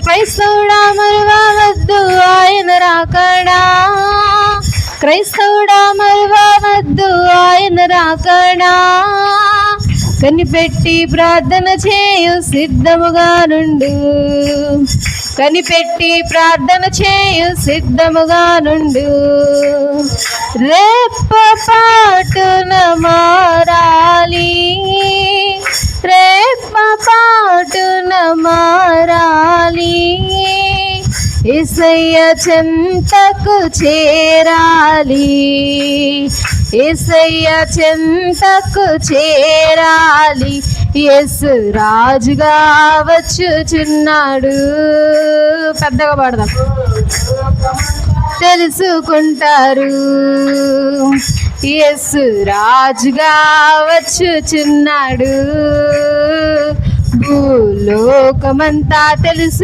క్రైస్తవుడా మరువద్దు ఆయన రాకడా. క్రైస్తవుడా మరువద్దు ఆయన రాకడా. కనిపెట్టి ప్రార్థన చేయు సిద్ధముగా నుండు. కనిపెట్టి ప్రార్థన చేయు సిద్ధముగా నుండు. రేప పాటున మారాలి. రేప పాటున మారాలి ఇసయ్య చెంతకు చేరాలి. ఇసయ్య చెంతకు చేరాలి. ఎస్ రాజుగా వచ్చుచున్నాడు. పెద్దగా పాడదాం. తెలుసుకుంటారు. ఎస్ రాజుగా వచ్చుచున్నాడు. భూలోకమంతా తెలుసు